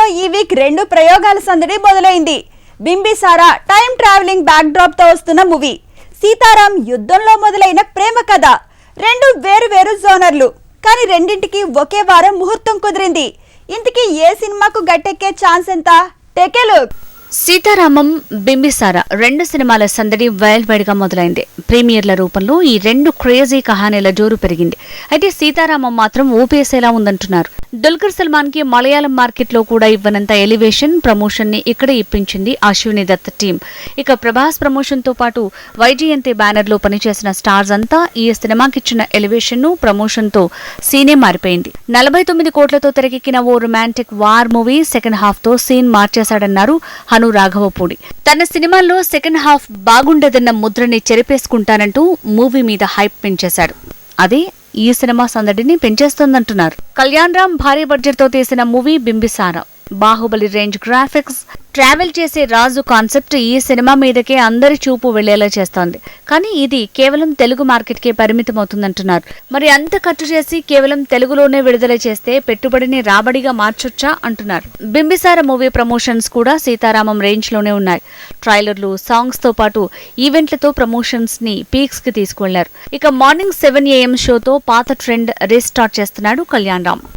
థియేటర్లో ఈ వీక్ రెండు ప్రయోగాల సందడి మొదలైంది. బింబిసారా టైం ట్రావెలింగ్ బ్యాక్ డ్రాప్తో వస్తున్న మూవీ. సీతారాం యుద్ధంలో మొదలైన ప్రేమ కథ. రెండు వేరు వేరు జోనర్లు. కానీ రెండింటికి ఒకే వారం ముహూర్తం కుదిరింది. ఇంతకీ ఏ సినిమాకు గట్టెక్కే ఛాన్స్ ఎంత? టేకే లుక్. సీతారామం బింబిసార రెండు సినిమాల సందడి వైల్డ్ వైడ్గా మొదలైంది. ప్రీమియర్ల రూపంలో ఈ రెండు క్రేజీ కహానీల జోరు పెరిగింది. అయితే సీతారామం మాత్రం ఊపేసేలా ఉందంటున్నారు. దుల్కర్ సల్మాన్కి మలయాళం మార్కెట్లో కూడా ఇవ్వనంత ఎలివేషన్ ప్రమోషన్ని ఇక్కడ ఇప్పించింది అశ్విని దత్ టీం ఇక ప్రభాస్ ప్రమోషన్తో పాటు వైజయంతి బ్యానర్లో పనిచేసిన స్టార్స్ అంతా ఈ సినిమాకిచ్చిన ఎలివేషన్ను ప్రమోషన్తో సీనే మారిపోయింది. నలభై తొమ్మిది కోట్లతో తెరకెక్కిన ఓ రొమాంటిక్ వార్ మూవీ సెకండ్ హాఫ్తో సీన్ మార్చేశాడన్నారు హను రాఘవపూడి. తన సినిమాల్లో సెకండ్ హాఫ్ బాగుండదన్న ముద్రని ఉంటానంటూ మూవీ మీద హైప్ పెంచేశాడు అదే ఈ సినిమా సందడిని పెంచేస్తోందంటున్నారు. కళ్యాణ్ రామ్ భారీ బడ్జెట్తో తీసిన movie Bimbisara. Baahubali range graphics travel చేసే రాజు కాన్సెప్ట్ ఈ సినిమా మీదకే అందరి చూపు వెళ్ళేలా చేస్తోంది. కానీ ఇది కేవలం తెలుగు మార్కెట్కే పరిమితం అవుతుందంటున్నారు మరి అంత ఖర్చు చేసి కేవలం తెలుగులోనే విడుదల చేస్తే పెట్టుబడిని రాబడిగా మార్చొచ్చా అంటున్నారు. బింబిసార మూవీ ప్రమోషన్స్ కూడా సీతారామం రేంజ్లోనే ఉన్నాయి. ట్రైలర్లు సాంగ్స్తో పాటు ఈవెంట్లతో ప్రమోషన్స్ని పీక్స్కి తీసుకువెళ్ళారు. ఇక మార్నింగ్ సెవెన్ ఏఎం షోతో పాత ట్రెండ్ రీస్టార్ట్ చేస్తున్నాడు కళ్యాణ్ రామ్.